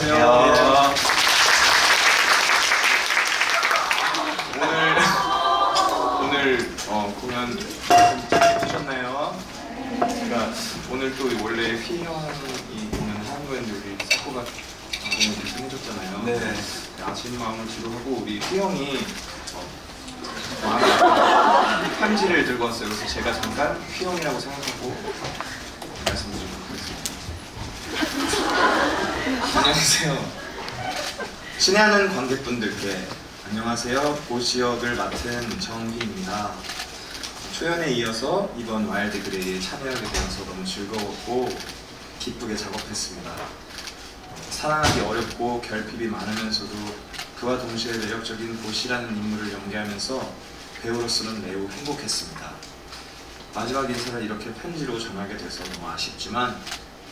안녕하세요. 네. 오늘 오늘 어, 공연 해주셨나요? 제가 그러니까 오늘 또 원래 휘 형이 공연을 거였는데 우리 사코가 공연 대신 해줬잖아요. 네. 네. 아쉬운 마음을 뒤로하고 우리 휘 형이 어, 편지를 들고 왔어요. 그래서 제가 잠깐 휘 형이라고 생각하고 말씀드리도록 하겠습니다. 안녕하세요. 친애하는 관객분들께 안녕하세요. 고시역을 맡은 정희입니다. 초연에 이어서 이번 와일드 그레이에 참여하게 되어서 너무 즐거웠고 기쁘게 작업했습니다. 사랑하기 어렵고 결핍이 많으면서도 그와 동시에 매력적인 보시라는 인물을 연기하면서 배우로서는 매우 행복했습니다. 마지막 인사를 이렇게 편지로 전하게 돼서 너무 아쉽지만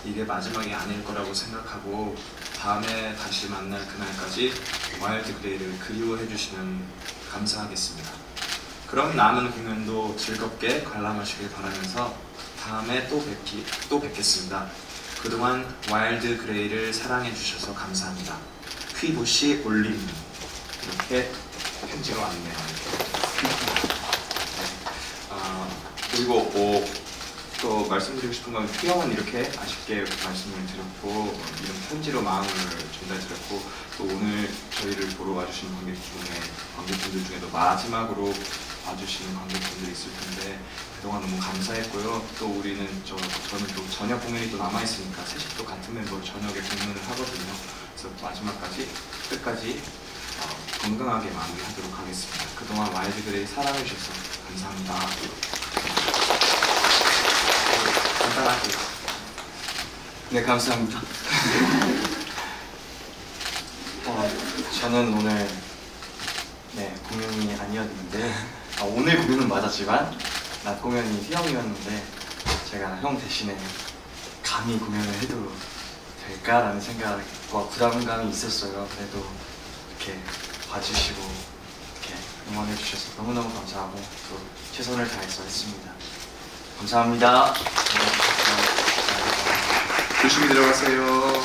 이게 마지막이 아닐 거라고 생각하고 다음에 다시 만날 그날까지 와일드 그레이를 그리워해 주시면 감사하겠습니다. 그럼 남은 공연도 즐겁게 관람하시길 바라면서 다음에 또 뵙기 또 뵙겠습니다. 그동안 와일드 그레이를 사랑해 주셔서 감사합니다. 휘보시 올림 이렇게 편지가 왔네요. 아, 그리고 어, 또 말씀드리고 싶은 건 휘영은 이렇게 아쉽게 말씀을 드렸고 어, 이런 편지로 마음을 전달드렸고 또 오늘 저희를 보러 와주신 관객 중에 관객분들 중에도 마지막으로 봐주시는 관객분들이 있을 텐데 그동안 너무 감사했고요. 또 우리는 저 저는 또 저녁 공연이 또 남아 있으니까 셋이 또 같은 멤버로 저녁에 공연을 하거든요. 그래서 마지막까지 끝까지 어, 건강하게 마무리하도록 하겠습니다. 그동안 와일드그레이 사랑해 주셔서 감사합니다. 네, 감사합니다. 어, 저는 오늘 네, 공연이 아니었는데 아, 오늘 공연은 맞았지만 낮 공연이 휘영이었는데 제가 형 대신에 감히 공연을 해도 될까라는 생각과 부담감이 있었어요. 그래도 이렇게 봐주시고 이렇게 응원해 주셔서 너무너무 감사하고 또 최선을 다해서 했습니다. 감사합니다. 조심히 들어가세요.